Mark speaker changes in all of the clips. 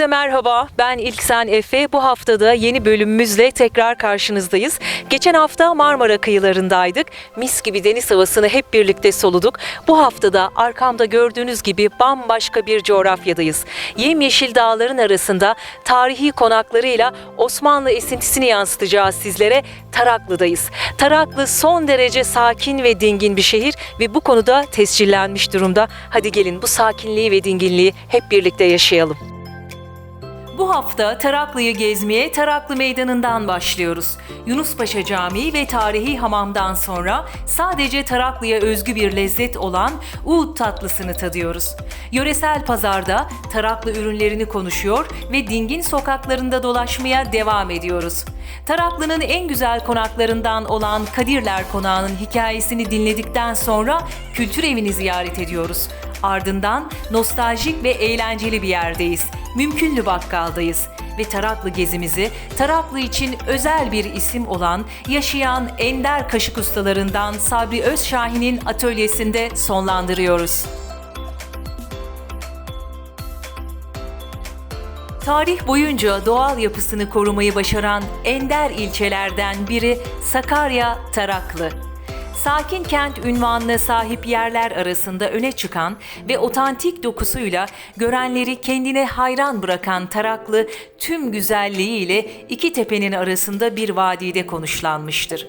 Speaker 1: Herkese merhaba. Ben İlksen Efe. Bu haftada yeni bölümümüzle tekrar karşınızdayız. Geçen hafta Marmara kıyılarındaydık. Mis gibi deniz havasını hep birlikte soluduk. Bu haftada arkamda gördüğünüz gibi bambaşka bir coğrafyadayız. Yemyeşil dağların arasında tarihi konaklarıyla Osmanlı esintisini yansıtacağız sizlere. Taraklı'dayız. Taraklı son derece sakin ve dingin bir şehir ve bu konuda tescillenmiş durumda. Hadi gelin bu sakinliği ve dinginliği hep birlikte yaşayalım. Bu hafta Taraklı'yı gezmeye Taraklı Meydanı'ndan başlıyoruz. Yunuspaşa Camii ve tarihi hamamdan sonra sadece Taraklı'ya özgü bir lezzet olan Uğut tatlısını tadıyoruz. Yöresel pazarda Taraklı ürünlerini konuşuyor ve dingin sokaklarında dolaşmaya devam ediyoruz. Taraklı'nın en güzel konaklarından olan Kadirler Konağı'nın hikayesini dinledikten sonra kültür evini ziyaret ediyoruz. Ardından nostaljik ve eğlenceli bir yerdeyiz. Mümkünlü Bakkal'dayız ve Taraklı gezimizi Taraklı için özel bir isim olan yaşayan ender kaşık ustalarından Sabri Özşahin'in atölyesinde sonlandırıyoruz. Tarih boyunca doğal yapısını korumayı başaran ender ilçelerden biri Sakarya Taraklı. Sakin kent ünvanına sahip yerler arasında öne çıkan ve otantik dokusuyla görenleri kendine hayran bırakan Taraklı tüm güzelliğiyle iki tepenin arasında bir vadide konuşlanmıştır.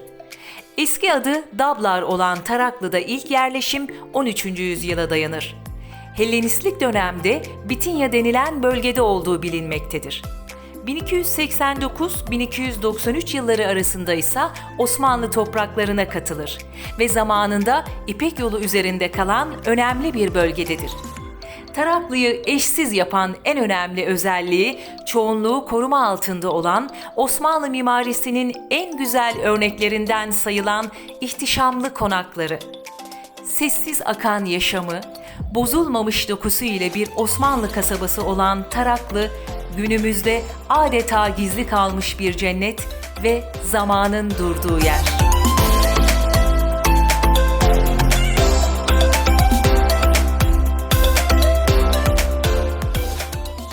Speaker 1: Eski adı Dablar olan Taraklı'da ilk yerleşim 13. yüzyıla dayanır. Hellenistlik dönemde Bitinya denilen bölgede olduğu bilinmektedir. 1289-1293 yılları arasında ise Osmanlı topraklarına katılır ve zamanında İpek yolu üzerinde kalan önemli bir bölgededir. Taraklı'yı eşsiz yapan en önemli özelliği çoğunluğu koruma altında olan Osmanlı mimarisinin en güzel örneklerinden sayılan ihtişamlı konakları sessiz akan yaşamı, bozulmamış dokusu ile bir Osmanlı kasabası olan Taraklı, günümüzde adeta gizli kalmış bir cennet ve zamanın durduğu yer.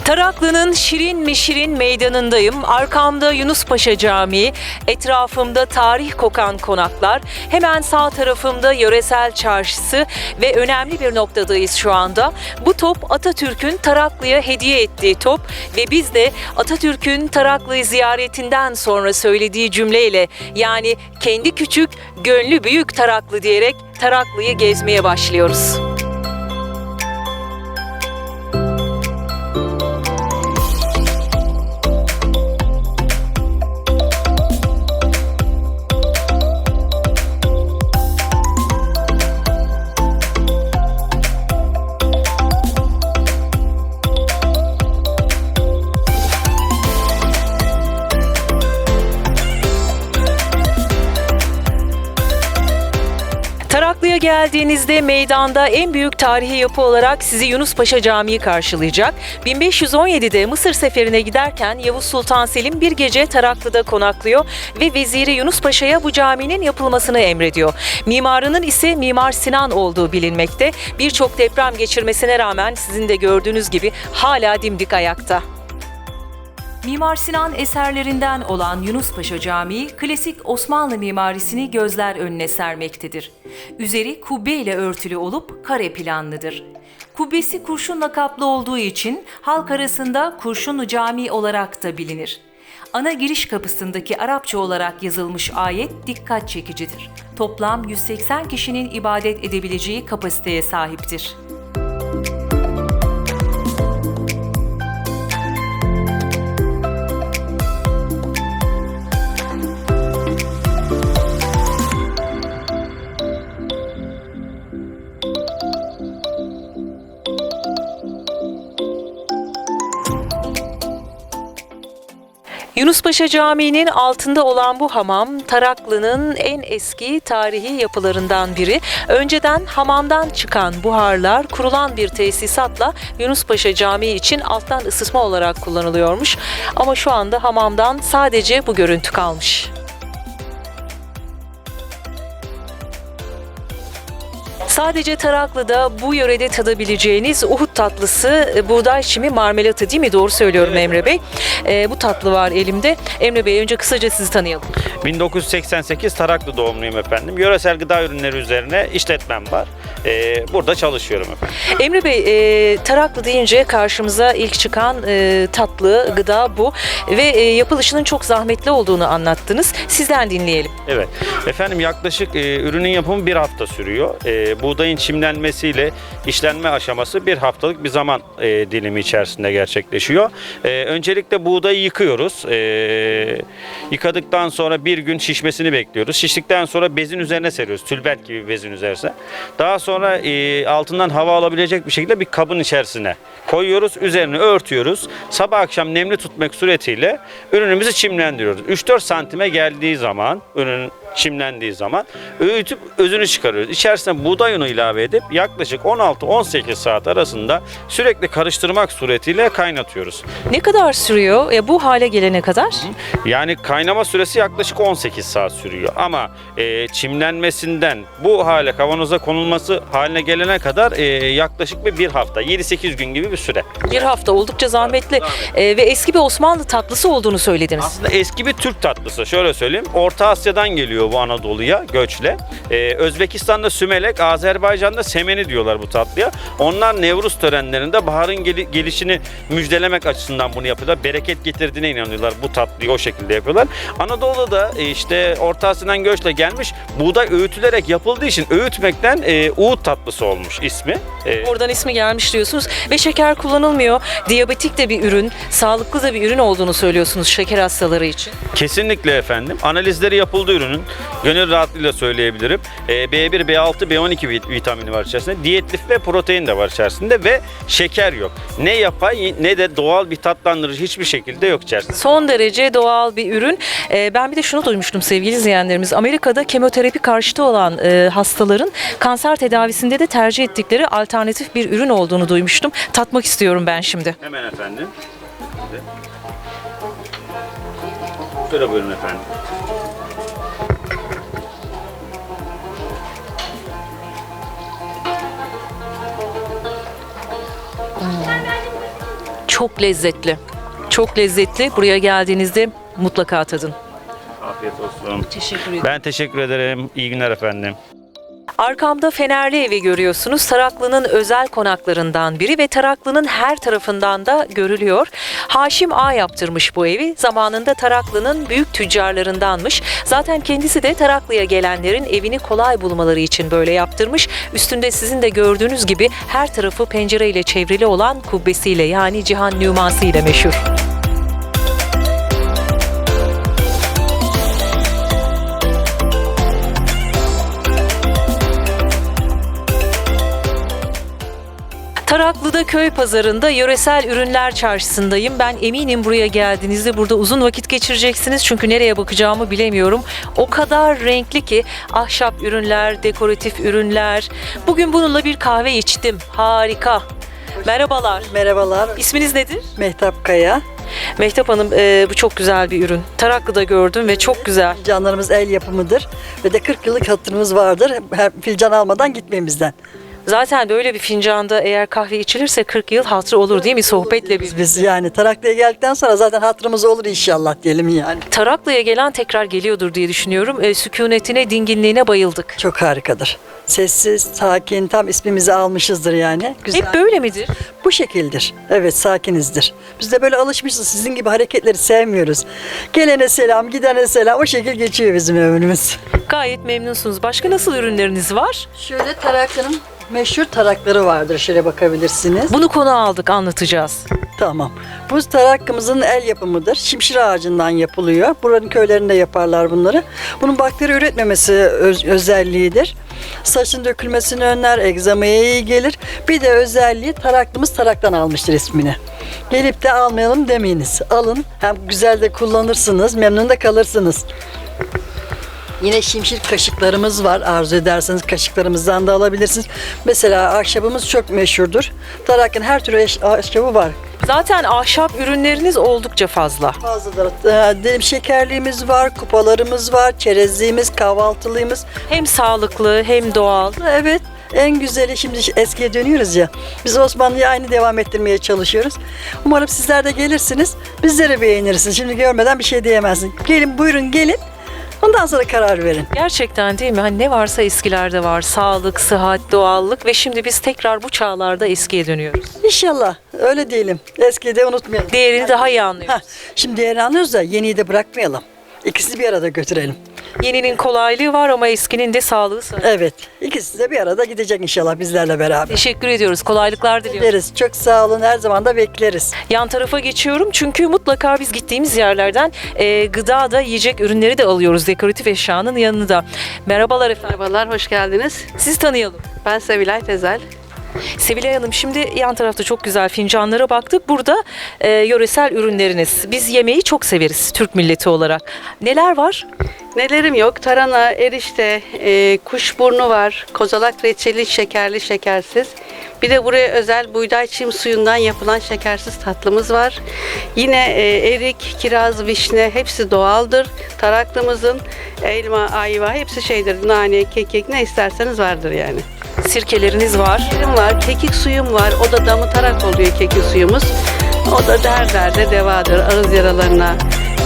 Speaker 1: Taraklı'nın şirin mi şirin meydanındayım. Arkamda Yunuspaşa Camii, etrafımda tarih kokan konaklar, hemen sağ tarafımda yöresel çarşısı ve önemli bir noktadayız şu anda. Bu top Atatürk'ün Taraklı'ya hediye ettiği top ve biz de Atatürk'ün Taraklı'yı ziyaretinden sonra söylediği cümleyle yani kendi küçük, gönlü büyük Taraklı diyerek Taraklı'yı gezmeye başlıyoruz. Geldiğinizde meydanda en büyük tarihi yapı olarak sizi Yunuspaşa Camii karşılayacak. 1517'de Mısır seferine giderken Yavuz Sultan Selim bir gece Taraklı'da konaklıyor ve veziri Yunus Paşa'ya bu caminin yapılmasını emrediyor. Mimarının ise Mimar Sinan olduğu bilinmekte. Birçok deprem geçirmesine rağmen sizin de gördüğünüz gibi hala dimdik ayakta. Mimar Sinan eserlerinden olan Yunuspaşa Camii, klasik Osmanlı mimarisini gözler önüne sermektedir. Üzeri kubbe ile örtülü olup kare planlıdır. Kubbesi kurşunla kaplı olduğu için halk arasında Kurşunlu Camii olarak da bilinir. Ana giriş kapısındaki Arapça olarak yazılmış ayet dikkat çekicidir. Toplam 180 kişinin ibadet edebileceği kapasiteye sahiptir. Yunuspaşa Camii'nin altında olan bu hamam Taraklı'nın en eski tarihi yapılarından biri. Önceden hamamdan çıkan buharlar kurulan bir tesisatla Yunuspaşa Camii için alttan ısıtma olarak kullanılıyormuş. Ama şu anda hamamdan sadece bu görüntü Sadece Taraklı'da bu yörede tadabileceğiniz Uhud tatlısı e, buğday çimi marmelatı değil mi? Doğru söylüyorum
Speaker 2: Evet.
Speaker 1: Emre Bey. E, bu tatlı var elimde. Emre Bey önce kısaca sizi tanıyalım.
Speaker 2: 1988 Taraklı doğumluyum efendim. Yöresel gıda ürünleri üzerine işletmem var. Ee, burada çalışıyorum efendim.
Speaker 1: Emre Bey, e, Taraklı deyince karşımıza ilk çıkan e, tatlı gıda bu ve e, yapılışının çok zahmetli olduğunu anlattınız. Sizden dinleyelim.
Speaker 2: Evet. Efendim yaklaşık e, ürünün yapımı bir hafta sürüyor. E, buğdayın çimlenmesiyle işlenme aşaması bir haftalık bir zaman e, dilimi içerisinde gerçekleşiyor. E, öncelikle buğdayı yıkıyoruz. E, yıkadıktan sonra bir gün şişmesini bekliyoruz. Şiştikten sonra bezin üzerine seriyoruz. Tülbent gibi bezin üzerine. Daha sonra e, altından hava alabilecek bir şekilde bir kabın içerisine koyuyoruz. Üzerine örtüyoruz. Sabah akşam nemli tutmak suretiyle ürünümüzü çimlendiriyoruz. 3-4 santime geldiği zaman ürünün çimlendiği zaman öğütüp özünü çıkarıyoruz. İçerisine buğday unu ilave edip yaklaşık 16-18 saat arasında sürekli karıştırmak suretiyle kaynatıyoruz.
Speaker 1: Ne kadar sürüyor e, bu hale gelene kadar?
Speaker 2: Yani kaynama süresi yaklaşık 18 saat sürüyor. Ama e, çimlenmesinden bu hale kavanoza konulması haline gelene kadar e, yaklaşık bir, bir hafta, 7-8 gün gibi bir süre.
Speaker 1: Bir hafta oldukça zahmetli E, ve eski bir Osmanlı tatlısı olduğunu söylediniz.
Speaker 2: Aslında eski bir Türk tatlısı. Şöyle söyleyeyim. Orta Asya'dan geliyor bu Anadolu'ya göçle. Ee, Özbekistan'da sümelek, Azerbaycan'da semeni diyorlar bu tatlıya. Onlar Nevruz törenlerinde baharın geli- gelişini müjdelemek açısından bunu yapıyorlar. Bereket getirdiğine inanıyorlar. Bu tatlıyı o şekilde yapıyorlar. Anadolu'da da e, işte Orta Asya'dan göçle gelmiş. Buğday öğütülerek yapıldığı için öğütmekten e, Uğut tatlısı olmuş ismi. E,
Speaker 1: Oradan ismi gelmiş diyorsunuz ve şeker kullanılmıyor. Diyabetik de bir ürün, sağlıklı da bir ürün olduğunu söylüyorsunuz şeker hastaları için.
Speaker 2: Kesinlikle efendim. Analizleri yapıldı ürünün. Gönül rahatlığıyla söyleyebilirim. Ee, B1, B6, B12 vit- vitamini var içerisinde. Diyet lif ve protein de var içerisinde ve şeker yok. Ne yapay ne de doğal bir tatlandırıcı hiçbir şekilde yok içerisinde.
Speaker 1: Son derece doğal bir ürün. Ee, ben bir de şunu duymuştum sevgili izleyenlerimiz. Amerika'da kemoterapi karşıtı olan e, hastaların kanser tedavisinde de tercih ettikleri alternatif bir ürün olduğunu duymuştum. Tatmak istiyorum ben şimdi.
Speaker 2: Hemen efendim. Şöyle buyurun efendim.
Speaker 1: Çok lezzetli. Çok lezzetli. Buraya geldiğinizde mutlaka tadın.
Speaker 2: Afiyet olsun.
Speaker 1: Teşekkür ederim.
Speaker 2: Ben teşekkür ederim. İyi günler efendim.
Speaker 1: Arkamda Fenerli evi görüyorsunuz. Taraklı'nın özel konaklarından biri ve Taraklı'nın her tarafından da görülüyor. Haşim A yaptırmış bu evi. Zamanında Taraklı'nın büyük tüccarlarındanmış. Zaten kendisi de Taraklı'ya gelenlerin evini kolay bulmaları için böyle yaptırmış. Üstünde sizin de gördüğünüz gibi her tarafı pencereyle çevrili olan kubbesiyle yani cihan nüması ile meşhur. Taraklı'da köy pazarında yöresel ürünler çarşısındayım. Ben eminim buraya geldiğinizde burada uzun vakit geçireceksiniz. Çünkü nereye bakacağımı bilemiyorum. O kadar renkli ki ahşap ürünler, dekoratif ürünler. Bugün bununla bir kahve içtim. Harika. Merhabalar.
Speaker 3: Merhabalar,
Speaker 1: İsminiz nedir?
Speaker 3: Mehtap Kaya.
Speaker 1: Mehtap Hanım e, bu çok güzel bir ürün. Taraklı'da gördüm ve çok güzel.
Speaker 3: Canlarımız el yapımıdır ve de 40 yıllık hatırımız vardır. Her filcan almadan gitmemizden.
Speaker 1: Zaten böyle bir fincanda eğer kahve içilirse 40 yıl hatırı olur değil mi sohbetle biz.
Speaker 3: Biz yani Taraklı'ya geldikten sonra zaten hatırımız olur inşallah diyelim yani.
Speaker 1: Taraklı'ya gelen tekrar geliyordur diye düşünüyorum. E, sükunetine, dinginliğine bayıldık.
Speaker 3: Çok harikadır. Sessiz, sakin, tam ismimizi almışızdır yani. Güzel.
Speaker 1: Hep böyle midir?
Speaker 3: Bu şekildir. Evet, sakinizdir. Biz de böyle alışmışız. Sizin gibi hareketleri sevmiyoruz. Gelene selam, gidene selam. O şekil geçiyor bizim ömrümüz.
Speaker 1: Gayet memnunsunuz. Başka nasıl ürünleriniz var?
Speaker 3: Şöyle Taraklı'nın meşhur tarakları vardır. Şöyle bakabilirsiniz.
Speaker 1: Bunu konu aldık, anlatacağız.
Speaker 3: Tamam. Bu tarakkımızın el yapımıdır. Şimşir ağacından yapılıyor. Buranın köylerinde yaparlar bunları. Bunun bakteri üretmemesi öz- özelliğidir. Saçın dökülmesini önler, egzamaya iyi gelir. Bir de özelliği taraklımız taraktan almıştır ismini. Gelip de almayalım demeyiniz. Alın. Hem güzel de kullanırsınız, memnun da kalırsınız. Yine şimşir kaşıklarımız var. Arzu ederseniz kaşıklarımızdan da alabilirsiniz. Mesela ahşabımız çok meşhurdur. Tarak'ın her türlü ahşabı var.
Speaker 1: Zaten ahşap ürünleriniz oldukça fazla.
Speaker 3: Fazladır. Ee, dedim şekerliğimiz var, kupalarımız var, çerezliğimiz, kahvaltılığımız.
Speaker 1: Hem sağlıklı hem doğal.
Speaker 3: Evet. En güzeli şimdi eskiye dönüyoruz ya. Biz Osmanlı'yı aynı devam ettirmeye çalışıyoruz. Umarım sizler de gelirsiniz. Bizleri beğenirsiniz. Şimdi görmeden bir şey diyemezsin. Gelin buyurun gelin. Ondan sonra karar verin.
Speaker 1: Gerçekten değil mi? Hani ne varsa eskilerde var. Sağlık, sıhhat, doğallık ve şimdi biz tekrar bu çağlarda eskiye dönüyoruz.
Speaker 3: İnşallah öyle diyelim. Eskiyi de unutmayalım.
Speaker 1: Değerini daha iyi anlıyoruz.
Speaker 3: Ha, şimdi diğerini anlıyoruz da yeniyi de bırakmayalım. İkisini bir arada götürelim.
Speaker 1: Yeninin kolaylığı var ama eskinin de sağlığı sağ.
Speaker 3: Evet. İkisi de bir arada gidecek inşallah bizlerle beraber.
Speaker 1: Teşekkür ediyoruz. Kolaylıklar diliyorum.
Speaker 3: Bekleriz. Çok sağ olun. Her zaman da bekleriz.
Speaker 1: Yan tarafa geçiyorum çünkü mutlaka biz gittiğimiz yerlerden e, gıda da yiyecek ürünleri de alıyoruz dekoratif eşyanın yanında. Merhabalar efendim.
Speaker 4: Merhabalar, hoş geldiniz.
Speaker 1: Sizi tanıyalım.
Speaker 4: Ben Sevilay Tezel.
Speaker 1: Sevilay Hanım şimdi yan tarafta çok güzel fincanlara baktık. Burada e, yöresel ürünleriniz. Biz yemeği çok severiz Türk milleti olarak. Neler var?
Speaker 4: Nelerim yok? Tarhana, erişte, e, kuşburnu var, kozalak reçeli, şekerli, şekersiz. Bir de buraya özel buğday çim suyundan yapılan şekersiz tatlımız var. Yine e, erik, kiraz, vişne hepsi doğaldır. Taraklımızın elma, ayva hepsi şeydir. Nane, kekik ne isterseniz vardır yani.
Speaker 1: Sirkeleriniz var.
Speaker 4: Benim var, kekik suyum var. O da damıtarak oluyor kekik suyumuz. O da der derde devadır. Ağız yaralarına,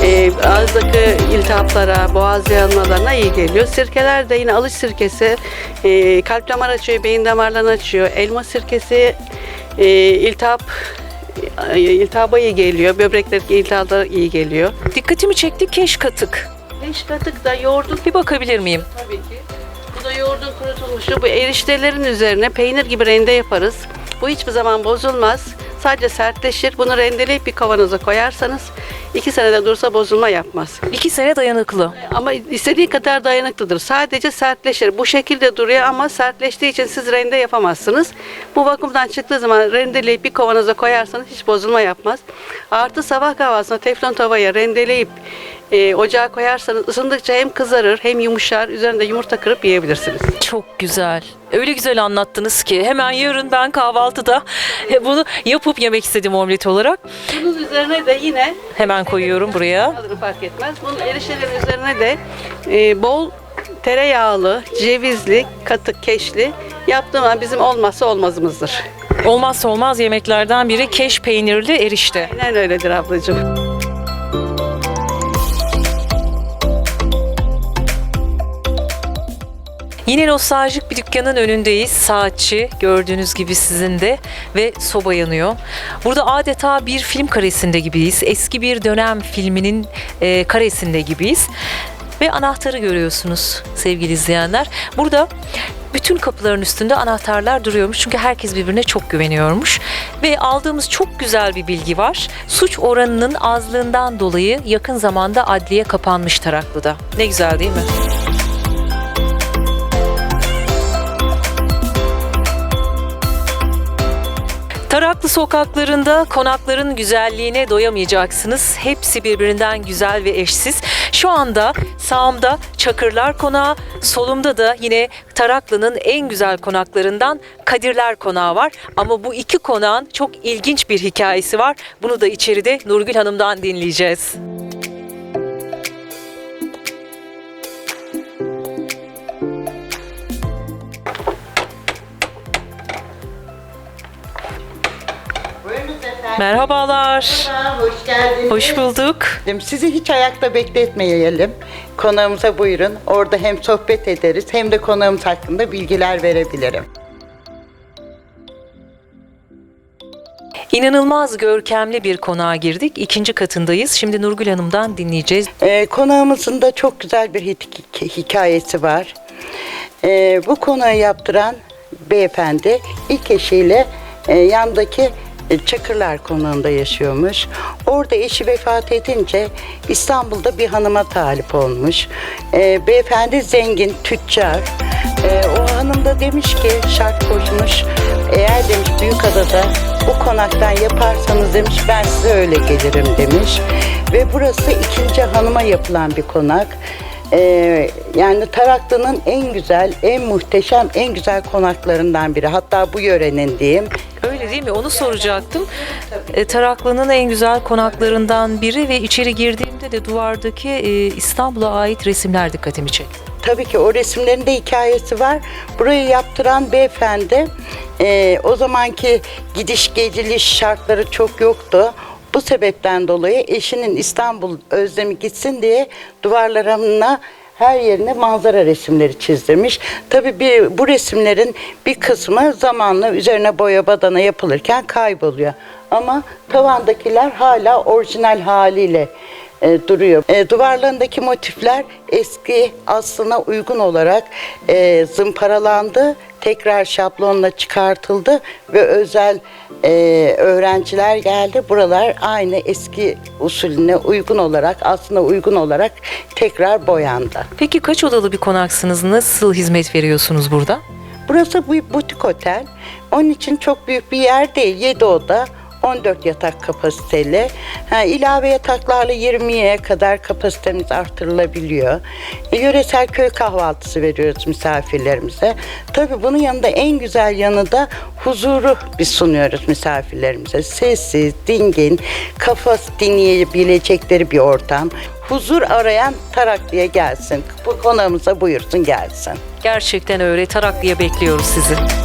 Speaker 4: e, ağızdaki iltihaplara, boğaz yanmalarına iyi geliyor. Sirkeler de yine alış sirkesi e, kalp damar açıyor, beyin damarlarını açıyor. Elma sirkesi e, iltihap e, iltihaba iyi geliyor. Böbrekteki iltihaba iyi geliyor.
Speaker 1: Dikkatimi çekti keş katık.
Speaker 4: Beş katık da yoğurdun
Speaker 1: Bir bakabilir miyim?
Speaker 4: Tabii ki. Bu da yoğurdun kurutulmuşu. Bu eriştelerin üzerine peynir gibi rende yaparız. Bu hiçbir zaman bozulmaz. Sadece sertleşir. Bunu rendeleyip bir kavanoza koyarsanız iki senede dursa bozulma yapmaz.
Speaker 1: İki sene dayanıklı.
Speaker 4: Ama istediği kadar dayanıklıdır. Sadece sertleşir. Bu şekilde duruyor ama sertleştiği için siz rende yapamazsınız. Bu vakumdan çıktığı zaman rendeleyip bir kavanoza koyarsanız hiç bozulma yapmaz. Artı sabah kahvaltısında teflon tavaya rendeleyip e, ocağa koyarsanız ısındıkça hem kızarır hem yumuşar. Üzerinde yumurta kırıp yiyebilirsiniz.
Speaker 1: Çok güzel. Öyle güzel anlattınız ki hemen yarın ben kahvaltıda bunu yapıp yemek istedim omlet olarak.
Speaker 4: Bunun üzerine de yine
Speaker 1: Hemen koyuyorum buraya.
Speaker 4: adını fark etmez. Bunun erişelerin üzerine de e, bol tereyağlı, cevizli, katık, keşli yaptığım an bizim olmazsa olmazımızdır.
Speaker 1: Olmazsa olmaz yemeklerden biri keş peynirli erişte.
Speaker 4: Aynen öyledir ablacığım.
Speaker 1: Yine nostaljik bir dükkanın önündeyiz. Saatçi gördüğünüz gibi sizin de ve soba yanıyor. Burada adeta bir film karesinde gibiyiz. Eski bir dönem filminin e, karesinde gibiyiz. Ve anahtarı görüyorsunuz sevgili izleyenler. Burada bütün kapıların üstünde anahtarlar duruyormuş. Çünkü herkes birbirine çok güveniyormuş. Ve aldığımız çok güzel bir bilgi var. Suç oranının azlığından dolayı yakın zamanda adliye kapanmış Taraklı'da. Ne güzel değil mi? Taraklı sokaklarında konakların güzelliğine doyamayacaksınız. Hepsi birbirinden güzel ve eşsiz. Şu anda sağımda Çakırlar Konağı, solumda da yine Taraklı'nın en güzel konaklarından Kadirler Konağı var. Ama bu iki konağın çok ilginç bir hikayesi var. Bunu da içeride Nurgül Hanım'dan dinleyeceğiz. Merhabalar.
Speaker 5: Hoş geldiniz.
Speaker 1: Hoş bulduk.
Speaker 5: Sizi hiç ayakta bekletmeyelim. Konağımıza buyurun. Orada hem sohbet ederiz hem de konağımız hakkında bilgiler verebilirim.
Speaker 1: İnanılmaz görkemli bir konağa girdik. İkinci katındayız. Şimdi Nurgül Hanım'dan dinleyeceğiz.
Speaker 5: Ee, konağımızın da çok güzel bir hik- hikayesi var. Ee, bu konağı yaptıran beyefendi ilk eşiyle e, yandaki Çakırlar konağında yaşıyormuş. Orada eşi vefat edince İstanbul'da bir hanıma talip olmuş. Ee, beyefendi zengin, tüccar. Ee, o hanım da demiş ki şart koşmuş. Eğer demiş Büyükada'da bu konaktan yaparsanız demiş ben size öyle gelirim demiş. Ve burası ikinci hanıma yapılan bir konak. Ee, yani Taraklı'nın en güzel, en muhteşem, en güzel konaklarından biri. Hatta bu yörenin diyeyim.
Speaker 1: Değil mi? Onu soracaktım. E, Taraklı'nın en güzel konaklarından biri ve içeri girdiğimde de duvardaki e, İstanbul'a ait resimler dikkatimi çekti.
Speaker 5: tabii ki o resimlerin de hikayesi var. Burayı yaptıran beyefendi e, o zamanki gidiş geliş şartları çok yoktu. Bu sebepten dolayı eşinin İstanbul özlemi gitsin diye duvarlarına her yerine manzara resimleri çizdirmiş. Tabii bu resimlerin bir kısmı zamanla üzerine boya badana yapılırken kayboluyor. Ama tavandakiler hala orijinal haliyle e, duruyor. E, duvarlarındaki motifler eski aslına uygun olarak e, zımparalandı, tekrar şablonla çıkartıldı ve özel e, öğrenciler geldi. Buralar aynı eski usulüne uygun olarak, aslına uygun olarak tekrar boyandı.
Speaker 1: Peki kaç odalı bir konaksınız? Nasıl hizmet veriyorsunuz burada?
Speaker 5: Burası bir butik otel. Onun için çok büyük bir yer değil. 7 oda, 14 yatak kapasiteli. Ha, ilave yataklarla 20'ye kadar kapasitemiz artırılabiliyor. E, yöresel köy kahvaltısı veriyoruz misafirlerimize. Tabii bunun yanında en güzel yanı da huzuru biz sunuyoruz misafirlerimize. Sessiz, dingin, kafa dinleyebilecekleri bir ortam. Huzur arayan Taraklı'ya gelsin. Bu konağımıza buyursun gelsin.
Speaker 1: Gerçekten öyle. Taraklı'ya bekliyoruz sizi.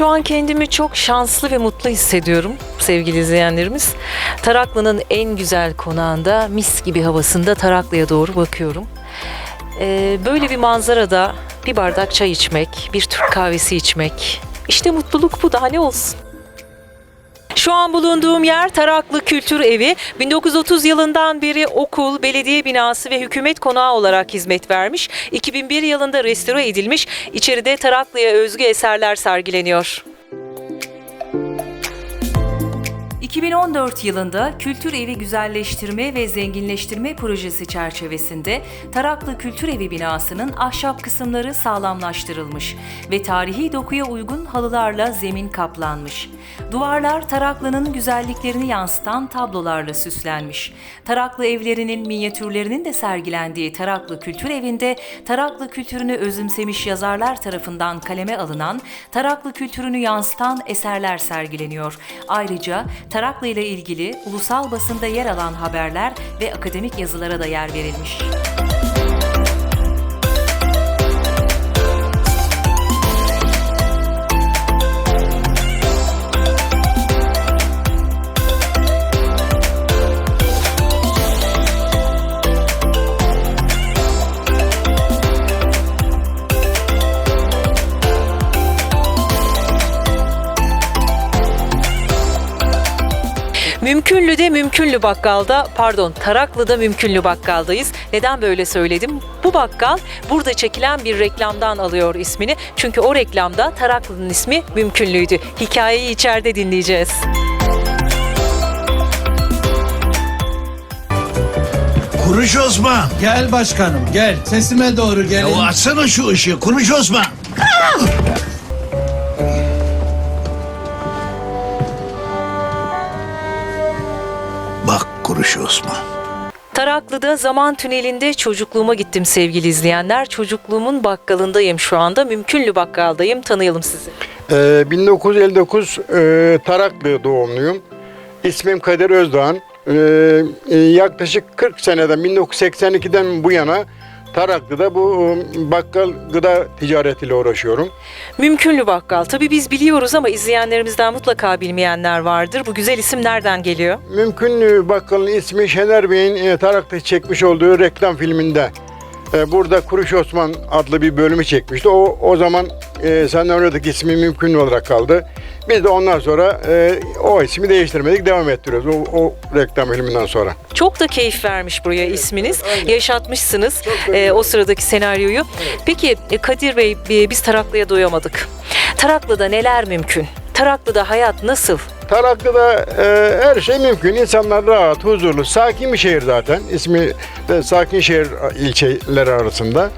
Speaker 1: Şu an kendimi çok şanslı ve mutlu hissediyorum sevgili izleyenlerimiz. Taraklı'nın en güzel konağında mis gibi havasında Taraklı'ya doğru bakıyorum. Ee, böyle bir manzarada bir bardak çay içmek, bir Türk kahvesi içmek. İşte mutluluk bu daha ne olsun. Şu an bulunduğum yer Taraklı Kültür Evi. 1930 yılından beri okul, belediye binası ve hükümet konağı olarak hizmet vermiş. 2001 yılında restore edilmiş. İçeride Taraklı'ya özgü eserler sergileniyor. 2014 yılında Kültür Evi Güzelleştirme ve Zenginleştirme Projesi çerçevesinde Taraklı Kültür Evi binasının ahşap kısımları sağlamlaştırılmış ve tarihi dokuya uygun halılarla zemin kaplanmış. Duvarlar Taraklı'nın güzelliklerini yansıtan tablolarla süslenmiş. Taraklı evlerinin minyatürlerinin de sergilendiği Taraklı Kültür Evi'nde Taraklı kültürünü özümsemiş yazarlar tarafından kaleme alınan Taraklı kültürünü yansıtan eserler sergileniyor. Ayrıca Taraklı ile ilgili ulusal basında yer alan haberler ve akademik yazılara da yer verilmiş. Mümkünlü Bakkal'da, pardon Taraklı'da Mümkünlü Bakkal'dayız. Neden böyle söyledim? Bu bakkal burada çekilen bir reklamdan alıyor ismini. Çünkü o reklamda Taraklı'nın ismi Mümkünlü'ydü. Hikayeyi içeride dinleyeceğiz.
Speaker 6: Kuruş Osman.
Speaker 7: Gel başkanım gel. Sesime doğru gelin.
Speaker 6: Ya açsana şu ışığı. Kuruş Osman.
Speaker 1: Taraklı'da zaman tünelinde çocukluğuma gittim sevgili izleyenler. Çocukluğumun bakkalındayım şu anda. Mümkünlü Bakkal'dayım. Tanıyalım sizi.
Speaker 8: Ee, 1959 e, Taraklı doğumluyum. İsmim Kadir Özdoğan. Ee, e, yaklaşık 40 seneden 1982'den bu yana Taraklı'da bu e, bakkal gıda ticaretiyle uğraşıyorum.
Speaker 1: Mümkünlü Bakkal. Tabii biz biliyoruz ama izleyenlerimizden mutlaka bilmeyenler vardır. Bu güzel isim nereden geliyor?
Speaker 8: Mümkün bakkalın ismi Şener Bey'in e, Tarak'ta çekmiş olduğu reklam filminde. E, burada Kuruş Osman adlı bir bölümü çekmişti. O o zaman e, senaryodaki ismi Mümkün olarak kaldı. Biz de ondan sonra e, o ismi değiştirmedik, devam ettiriyoruz o, o reklam filminden sonra.
Speaker 1: Çok da keyif vermiş buraya isminiz. Yaşatmışsınız e, o sıradaki senaryoyu. Peki e, Kadir Bey e, biz Taraklı'ya doyamadık. Taraklı'da neler mümkün? Taraklı'da hayat nasıl?
Speaker 8: Taraklı'da e, her şey mümkün. İnsanlar rahat, huzurlu, sakin bir şehir zaten. İsmi de sakin şehir ilçeleri arasında.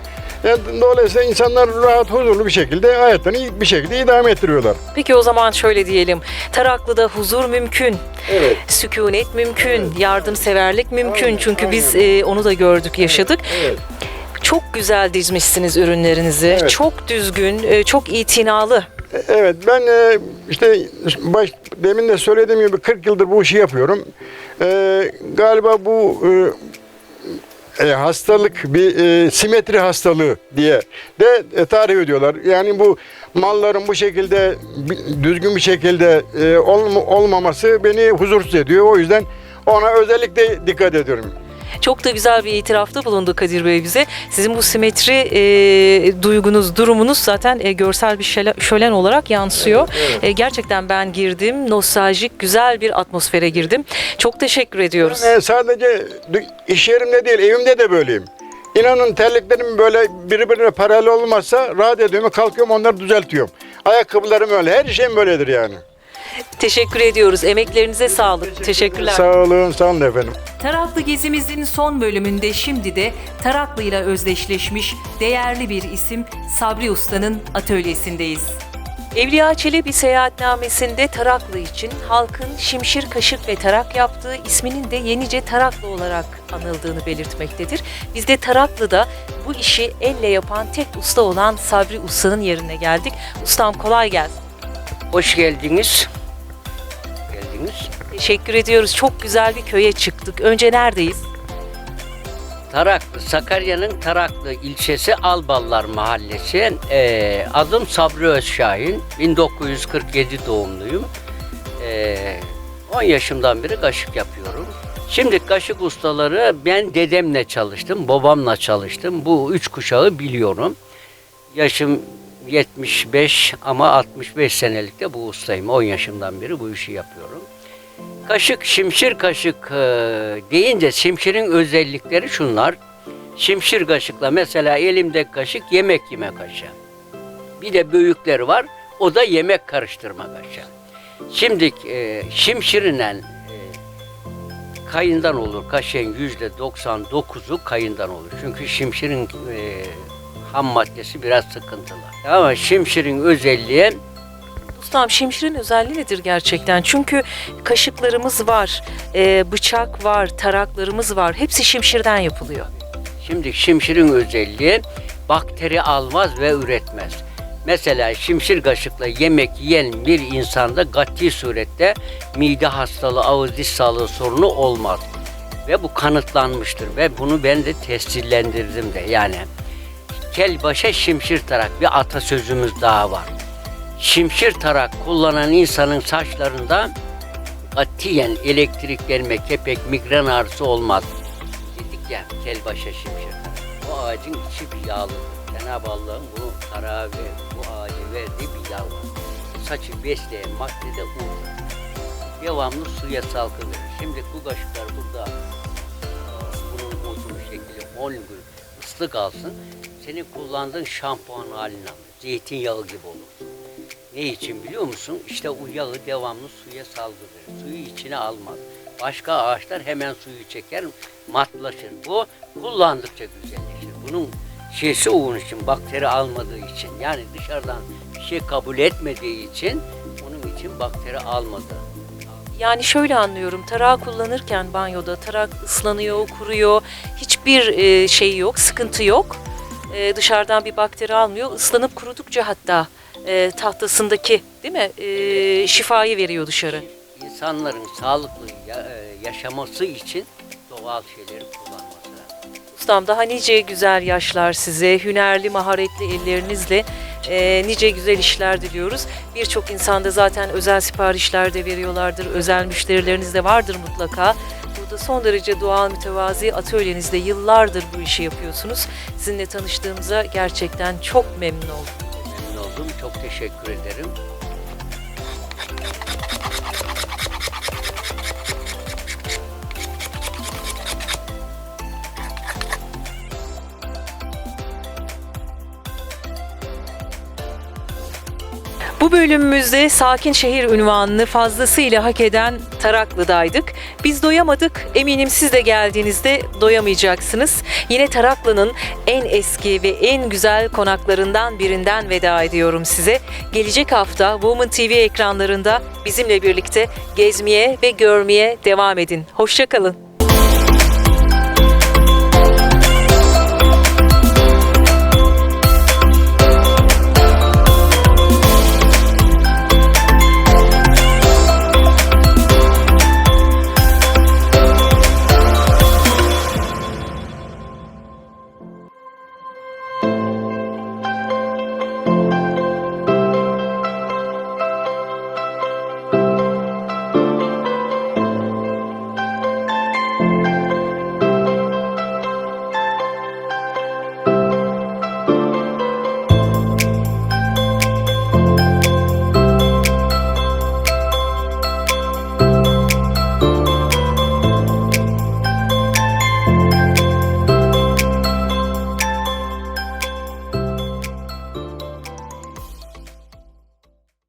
Speaker 8: Yani dolayısıyla insanlar rahat, huzurlu bir şekilde hayatlarını bir şekilde idame ettiriyorlar.
Speaker 1: Peki o zaman şöyle diyelim. Taraklı'da huzur mümkün.
Speaker 8: Evet.
Speaker 1: Sükunet mümkün, yardımseverlik mümkün. Çünkü biz e, onu da gördük, yaşadık.
Speaker 8: Evet.
Speaker 1: Çok güzel dizmişsiniz ürünlerinizi.
Speaker 8: Evet.
Speaker 1: Çok düzgün, e, çok itinalı
Speaker 8: Evet ben e, işte baş, demin de söylediğim gibi 40 yıldır bu işi yapıyorum. E, galiba bu e, e, hastalık bir e, simetri hastalığı diye de e, tarif ediyorlar. Yani bu malların bu şekilde düzgün bir şekilde e, olm- olmaması beni huzursuz ediyor. O yüzden ona özellikle dikkat ediyorum.
Speaker 1: Çok da güzel bir itirafta bulundu Kadir Bey bize. Sizin bu simetri e, duygunuz, durumunuz zaten e, görsel bir şölen, şölen olarak yansıyor. E, gerçekten ben girdim, nostaljik, güzel bir atmosfere girdim. Çok teşekkür ediyoruz.
Speaker 8: Ben, e, sadece iş yerimde değil, evimde de böyleyim. İnanın terliklerim böyle birbirine paralel olmazsa rahat ediyorum, kalkıyorum onları düzeltiyorum. Ayakkabılarım öyle, her şeyim böyledir yani.
Speaker 1: Teşekkür ediyoruz. Emeklerinize sağlık. Teşekkürler.
Speaker 8: Sağ olun, sağ olun efendim.
Speaker 1: Taraklı gezimizin son bölümünde şimdi de Taraklı ile özdeşleşmiş değerli bir isim Sabri Usta'nın atölyesindeyiz. Evliya Çelebi seyahatnamesinde Taraklı için halkın şimşir kaşık ve tarak yaptığı isminin de yenice Taraklı olarak anıldığını belirtmektedir. Biz de Taraklı'da bu işi elle yapan tek usta olan Sabri Usta'nın yerine geldik. Ustam kolay gelsin.
Speaker 9: Hoş geldiniz.
Speaker 1: Teşekkür ediyoruz. Çok güzel bir köye çıktık. Önce neredeyiz?
Speaker 9: Taraklı, Sakarya'nın Taraklı ilçesi Alballar Mahallesi. Ee, adım Sabri Özşahin. 1947 doğumluyum. Ee, 10 yaşımdan beri kaşık yapıyorum. Şimdi kaşık ustaları ben dedemle çalıştım, babamla çalıştım. Bu üç kuşağı biliyorum. Yaşım 75 ama 65 senelik de bu ustayım. 10 yaşımdan beri bu işi yapıyorum. Kaşık, şimşir kaşık e, deyince şimşirin özellikleri şunlar. Şimşir kaşıkla mesela elimdeki kaşık yemek yeme kaşığı. Bir de büyükleri var. O da yemek karıştırma kaşığı. Şimdi e, şimşirinden e, kayından olur. Kaşığın yüzde 99'u kayından olur. Çünkü şimşirin e, ham maddesi biraz sıkıntılı. Ama şimşirin özelliği
Speaker 1: Ustam şimşirin özelliği nedir gerçekten? Çünkü kaşıklarımız var, e, bıçak var, taraklarımız var. Hepsi şimşirden yapılıyor.
Speaker 9: Şimdi şimşirin özelliği bakteri almaz ve üretmez. Mesela şimşir kaşıkla yemek yiyen bir insanda gati surette mide hastalığı, ağız diş sağlığı sorunu olmaz. Ve bu kanıtlanmıştır ve bunu ben de tescillendirdim de yani. Kel başa şimşir tarak bir atasözümüz daha var. Şimşir tarak kullanan insanın saçlarında katiyen elektriklenme, kepek, migren ağrısı olmaz. Dedik ya kel başa şimşir. Bu ağacın içi bir yağlı. Cenab-ı Allah'ın bu tarağı ve bu ağacı verdiği bir yağ var. Saçı besleyen maddede un. Devamlı suya salkı verir. Şimdi bu kaşıklar burada bunun uzun şekilde 10 gün ıslı kalsın. Senin kullandığın şampuan haline alır. Zeytinyağı gibi olur. Ne için biliyor musun? İşte o yağı devamlı suya salgılar. Suyu içine almaz. Başka ağaçlar hemen suyu çeker, matlaşır. Bu kullandıkça güzelleşir. Bunun şeysi onun için, bakteri almadığı için. Yani dışarıdan bir şey kabul etmediği için onun için bakteri almadı.
Speaker 1: Yani şöyle anlıyorum, tarağı kullanırken banyoda tarak ıslanıyor, kuruyor, hiçbir e, şey yok, sıkıntı yok. E, dışarıdan bir bakteri almıyor, ıslanıp kurudukça hatta e, tahtasındaki değil mi e, şifayı veriyor dışarı.
Speaker 9: İnsanların sağlıklı ya- e, yaşaması için doğal şeyleri kullanması lazım.
Speaker 1: Ustam daha nice güzel yaşlar size, hünerli, maharetli ellerinizle e, nice güzel işler diliyoruz. Birçok insanda zaten özel siparişler de veriyorlardır, özel müşterileriniz de vardır mutlaka. Burada son derece doğal mütevazi atölyenizde yıllardır bu işi yapıyorsunuz. Sizinle tanıştığımıza gerçekten çok memnun oldum.
Speaker 9: Oldum. Çok teşekkür ederim.
Speaker 1: Bu bölümümüzde sakin şehir ünvanını fazlasıyla hak eden Taraklı'daydık. Biz doyamadık. Eminim siz de geldiğinizde doyamayacaksınız. Yine Taraklı'nın en eski ve en güzel konaklarından birinden veda ediyorum size. Gelecek hafta Woman TV ekranlarında bizimle birlikte gezmeye ve görmeye devam edin. Hoşçakalın.